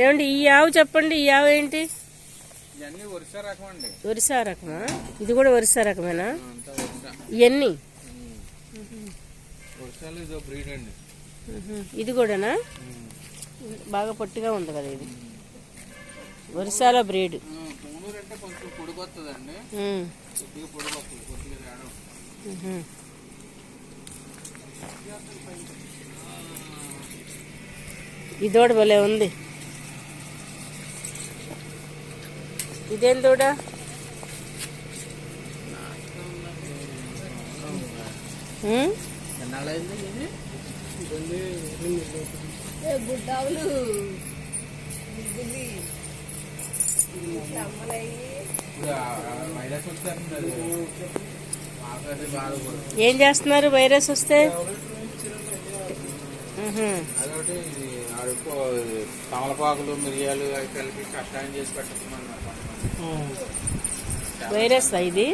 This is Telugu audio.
ఏమండి ఈ ఆవు చెప్పండి ఈ ఆవు ఏంటి? ఒరిసా రకమా? ఇది కూడా వరిసా రకమేనా? ఒరిసా ఇవన్నీ ఒరిసాలు ఇదో కూడానా? బాగా పొట్టిగా ఉంది కదా ఇది. వరిసాల బ్రీడ్. పొడిగొస్తుందండి ఈ దూడ భలే ఉంది. ఇదేం దూడ? ఏం చేస్తున్నారు? వైరస్ వస్తే? అదొకటి ఇది అడుపు తమలపాకులు మిరియాలు అవి కలిపి కషాయం చేసి పెట్టుకున్నాను వైరస్ ఇది.